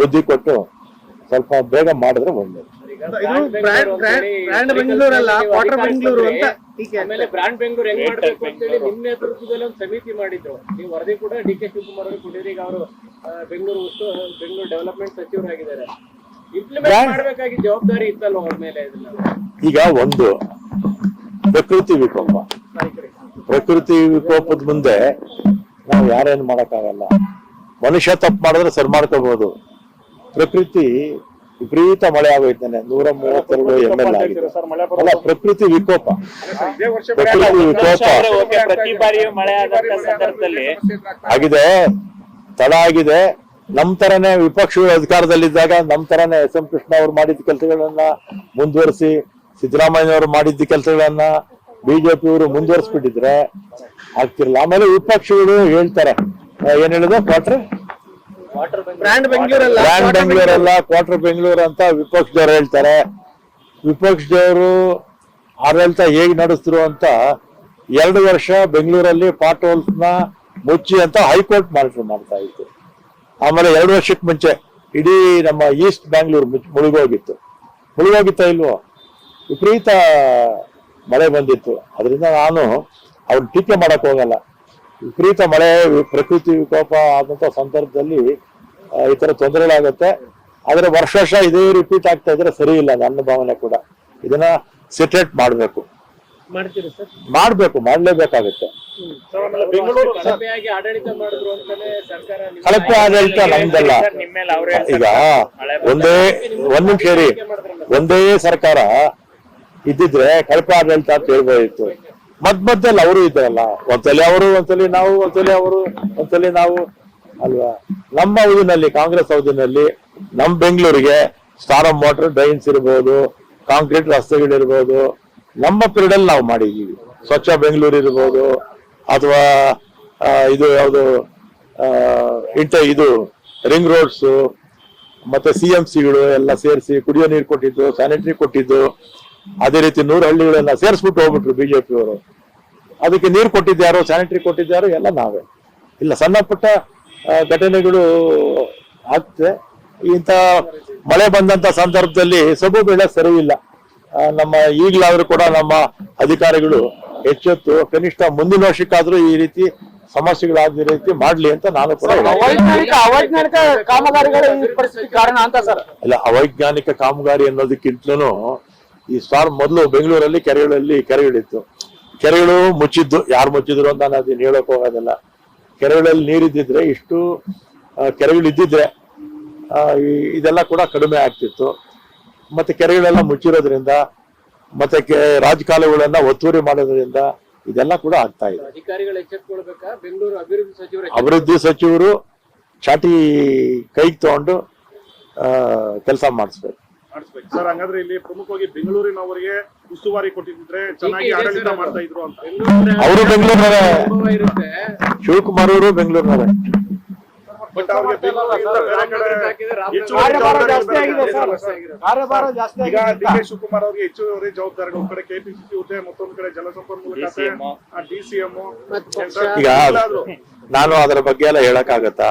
ಬುದ್ಧಿ ಕೊಟ್ಟು ಸ್ವಲ್ಪ ಬೇಗ ಮಾಡಿದ್ರೆ ಒಳ್ಳೇದು. ಇದು ಬ್ರ್ಯಾಂಡ್ ಬ್ರ್ಯಾಂಡ್ ಬೆಂಗಳೂರಲ್ಲ ಕ್ವಾರ್ಟರ್ ಬೆಂಗಳೂರು ಅಂತ ಟೀಕೆ ಆಮೇಲೆ ಬ್ರಾಂಡ್ ಬೆಂಗಳೂರು ಹೆಂಗ್ ಮಾಡ್ಬೇಕು ಅಂತೇಳಿ ನಿಮ್ಮ ನೇತೃತ್ವದಲ್ಲಿ ಒಂದು ಸಮಿತಿ ಮಾಡಿದ್ರು. ನೀವು ವರದಿ ಕೂಡ ಡಿ ಕೆ ಶಿವಕುಮಾರ್ ಅವರು ಕೊಟ್ಟಿದ್ರಿ ಈಗ ಅವರು ಬೆಂಗಳೂರು ಉಸ್ತು ಬೆಂಗಳೂರು ಡೆವಲಪ್ಮೆಂಟ್ ಸಚಿವರಾಗಿದ್ದಾರೆ ಇಂಪ್ಲಿಮೆಂಟ್ ಮಾಡ್ಬೇಕಾಗಿ ಜವಾಬ್ದಾರಿ ಇತ್ತಲ್ವ ಅವ್ರ ಮೇಲೆ ಈಗ ಒಂದು ಪ್ರಕೃತಿ ವಿಕೋಪ. ಪ್ರಕೃತಿ ವಿಕೋಪದ ಮುಂದೆ ನಾವು ಯಾರೇನು ಮಾಡಕ್ಕಾಗಲ್ಲ. ಮನುಷ್ಯ ತಪ್ಪು ಮಾಡಿದ್ರೆ ಸರಿ ಮಾಡ್ಕೋಬಹುದು ಪ್ರಕೃತಿ ವಿಪರೀತ ಮಳೆ ಆಗೋಯ್ತಾನೆ ನೂರ ಮೂವತ್ತೆರಡು ಎಂ ಎಲ್ ಆಗಿದೆ. ಅಲ್ಲ ಪ್ರಕೃತಿ ವಿಕೋಪ. ಪ್ರಕೃತಿ ವಿಕೋಪ. ಆಗಿದೆ. ತಡ ಆಗಿದೆ. ನಮ್ ತರನೇ ವಿಪಕ್ಷಗಳು ಅಧಿಕಾರದಲ್ಲಿದ್ದಾಗ ನಮ್ ತರನೇ ಎಸ್ ಎಂ ಕೃಷ್ಣ ಅವ್ರು ಮಾಡಿದ ಕೆಲಸಗಳನ್ನ ಮುಂದುವರಿಸಿ ಸಿದ್ದರಾಮಯ್ಯ ಅವರು ಮಾಡಿದ್ದ ಕೆಲಸಗಳನ್ನ ಬಿಜೆಪಿ ಅವರು ಮುಂದುವರಿಸ್ಬಿಟ್ಟಿದ್ರೆ ಆಗ್ತಿರ್ಲಿಲ್ಲ. ಆಮೇಲೆ ವಿಪಕ್ಷಗಳು ಹೇಳ್ತಾರೆ. ಏನ್ ಹೇಳಿದ್ರು ಕ್ವಾರ್ಟರ್ ಬ್ರ್ಯಾಂಡ್ ಬೆಂಗಳೂರಲ್ಲ ಬ್ರ್ಯಾಂಡ್ ಬೆಂಗಳೂರಲ್ಲ ಕ್ವಾರ್ಟರ್ ಬೆಂಗಳೂರು ಅಂತ ವಿಪಕ್ಷದವ್ರು ಹೇಳ್ತಾರೆ. ವಿಪಕ್ಷದವರು ಆಡಳಿತ ಹೇಗ್ ನಡೆಸಿದ್ರು ಅಂತ ಎರಡು ವರ್ಷ ಬೆಂಗಳೂರಲ್ಲಿ ಪಾಟ್ ಹೋಲ್ಸ್ನ ನ ಮುಚ್ಚಿ ಅಂತ ಹೈಕೋರ್ಟ್ ಮಾನಿಟರ್ ಮಾಡ್ತಾ ಇತ್ತು. ಆಮೇಲೆ ಎರಡು ವರ್ಷಕ್ಕೆ ಮುಂಚೆ ಇಡೀ ನಮ್ಮ ಈಸ್ಟ್ ಬ್ಯಾಂಗ್ಳೂರ್ ಮುಳುಗೋಗಿತ್ತು. ಮುಳುಗೋಗಿತ್ತ ಇಲ್ವೋ? ವಿಪರೀತ ಮಳೆ ಬಂದಿತ್ತು. ಅದರಿಂದ ನಾನು ಅವ್ರು ಟೀಕೆ ಮಾಡಕ್ ಹೋಗಲ್ಲ. ವಿಪರೀತ ಮಳೆ ಪ್ರಕೃತಿ ವಿಕೋಪ ಆದಂತ ಸಂದರ್ಭದಲ್ಲಿ ಈ ತರ ತೊಂದರೆಗಳಾಗುತ್ತೆ. ಆದರೆ ವರ್ಷ ವರ್ಷ ಇದೇ ರಿಪೀಟ್ ಆಗ್ತಾ ಇದ್ರೆ ಸರಿ ಇಲ್ಲ ನನ್ನ ಭಾವನೆ ಕೂಡ. ಇದನ್ನ ಸೆಟ್ರೇಟ್ ಮಾಡ್ಬೇಕು. ಮಾಡ್ತೀರಿ ಸರ್? ಮಾಡ್ಬೇಕು ಮಾಡ್ಲೇಬೇಕಾಗುತ್ತೆ. ಕಳಪೆ ಆಡಳಿತ ನಮ್ದಲ್ಲ. ಈಗ ಒಂದೇ ಒಂದು ಕೇಳಿ ಒಂದೇ ಸರ್ಕಾರ ಇದ್ದಿದ್ರೆ ಕಳಪೆ ಆಡಳಿತ ಅಂತ ಹೇಳ್ಬೋದಿತ್ತು. ಮಧ್ಯ ಮಧ್ಯದಲ್ಲಿ ಅವರು ಇದ್ದಾರಲ್ಲ. ಒಂದ್ಸಲಿ ಅವರು, ಒಂದ್ಸಲಿ ನಾವು, ಒಂದ್ಸಲಿ ಅವರು, ಒಂದ್ಸಲಿ ನಾವು. ಅಲ್ವಾ? ನಮ್ಮ ಅವಧಿನಲ್ಲಿ, ಕಾಂಗ್ರೆಸ್ ಅವಧಿನಲ್ಲಿ, ನಮ್ ಬೆಂಗಳೂರಿಗೆ ಸ್ಟಾರ್ ಮೋಟರ್ ಡ್ರೈನ್ಸ್ ಇರ್ಬೋದು, ಕಾಂಕ್ರೀಟ್ ರಸ್ತೆಗಳಿರ್ಬೋದು ನಮ್ಮ ಪೀರಿಯಡ್ ಅಲ್ಲಿ ನಾವು ಮಾಡಿದೀವಿ ಸ್ವಚ್ಛ ಬೆಂಗಳೂರು ಇರ್ಬೋದು, ಅಥವಾ ಇದು ಯಾವುದು ಇಂಟ ಇದು ರಿಂಗ್ ರೋಡ್ಸ್ ಮತ್ತೆ ಸಿ ಎಂ ಸಿಗಳು ಎಲ್ಲ ಸೇರಿಸಿ ಕುಡಿಯೋ ನೀರು ಕೊಟ್ಟಿದ್ದು ಸ್ಯಾನಿಟರಿ ಕೊಟ್ಟಿದ್ದು ಅದೇ ರೀತಿ ನೂರು ಹಳ್ಳಿಗಳನ್ನ ಸೇರಿಸ್ಬಿಟ್ಟು ಹೋಗ್ಬಿಟ್ರು ಬಿಜೆಪಿ ಅವರು ಅದಕ್ಕೆ ನೀರು ಕೊಟ್ಟಿದ್ದ್ಯಾರೋ ಸ್ಯಾನಿಟರಿ ಕೊಟ್ಟಿದ್ದ್ಯಾರೋ ಎಲ್ಲ ನಾವೇ. ಇಲ್ಲ ಸಣ್ಣ ಪುಟ್ಟ ಘಟನೆಗಳು ಆಗ್ತದೆ. ಇಂಥ ಮಳೆ ಬಂದಂತ ಸಂದರ್ಭದಲ್ಲಿ ಸಬು ಬೆಳೆ ಸರಿ ಇಲ್ಲ. ನಮ್ಮ ಈಗಲಾದ್ರೂ ಕೂಡ ನಮ್ಮ ಅಧಿಕಾರಿಗಳು ಹೆಚ್ಚೆತ್ತು ಕನಿಷ್ಠ ಮುಂದಿನ ವರ್ಷಕ್ಕಾದ್ರೂ ಈ ರೀತಿ ಸಮಸ್ಯೆಗಳಾದ ರೀತಿ ಮಾಡ್ಲಿ ಅಂತ ನಾನು ಕೂಡ ಅವೈಜ್ಞಾನಿಕ ಕಾಮಗಾರಿ ಅನ್ನೋದಕ್ಕಿಂತಲೂ ಈ ಸ್ಟಾರ್ ಮೊದಲು ಬೆಂಗಳೂರಲ್ಲಿ ಕೆರೆಗಳಲ್ಲಿ ಕೆರೆಗಳಿತ್ತು. ಕೆರೆಗಳು ಮುಚ್ಚಿದ್ದು ಯಾರು ಮುಚ್ಚಿದ್ರು ಅಂತ ನಾನು ಅದನ್ನ ಹೇಳಕ್ ಹೋಗೋದಿಲ್ಲ. ಕೆರೆಗಳಲ್ಲಿ ನೀರಿದ್ದಿದ್ರೆ ಇಷ್ಟು ಕೆರೆಗಳಿದ್ದಿದ್ರೆ ಕೆರೆಗಳು ಇದ್ದಿದ್ರೆ ಇದೆಲ್ಲ ಕೂಡ ಕಡಿಮೆ ಆಗ್ತಿತ್ತು. ಮತ್ತೆ ಕೆರೆಗಳೆಲ್ಲ ಮುಚ್ಚಿರೋದ್ರಿಂದ ಮತ್ತೆ ಕೆ- ರಾಜಕಾಲುಗಳನ್ನ ಒತ್ತುವರಿ ಮಾಡೋದ್ರಿಂದ ಇದೆಲ್ಲ ಕೂಡ ಆಗ್ತಾ ಇದೆ. ಅಭಿವೃದ್ಧಿ ಸಚಿವರು ಚಾಟಿ ಕೈಗೆ ತಗೊಂಡು ಕೆಲಸ ಮಾಡಿಸ್ಬೇಕು. ಮಾಡಿಸ್ಬೇಕು. ಸರ್ ಹಂಗಾದ್ರೆ ಇಲ್ಲಿ ಪ್ರಮುಖವಾಗಿ ಬೆಂಗಳೂರಿನವರಿಗೆ ಉಸ್ತುವಾರಿ ಕೊಟ್ಟಿದ್ರೆ ಚೆನ್ನಾಗಿ ಆಡಳಿತ ಮಾಡ್ತಾ ಇದ್ರು ಅಂತ. ಅವರು ಬೆಂಗಳೂರಿನವರೇ. ಶಿವಕುಮಾರ್ ಅವರು ಬೆಂಗಳೂರಿನವರೇ. ಬಟ್ ಅವ್ರಿಗೆ ಬೆಂಗಳೂರಿಗಿಂತ ಬೇರೆ ಕಡೆ ಹೆಚ್ಚುವರಿ ಕಾರ್ಯಭಾರ ಜಾಸ್ತಿ ಆಗಿದೆ ಸರ್ ಇದೆ. ಜಾಸ್ತಿ ಈಗ ಆಗಿದೆ ಡಿ ಕೆ ಶಿವಕುಮಾರ್ ಅವರಿಗೆ ಹೆಚ್ಚುವರಿ ಜವಾಬ್ದಾರಿ ಒಂದ್ ಕಡೆ ಕೆಪಿಸಿಸಿ ಹುದ್ದೆ ಮತ್ತೊಂದ್ ಕಡೆ ಜಲಸಂಪನ್ಮೂಲ ಖಾತೆ DCM. ಡಿ ಸಿ ಎಂ ಈಗ ನಾನು ಅದರ ಬಗ್ಗೆ ಎಲ್ಲ ಹೇಳಕ್ಕಾಗತ್ತಾ?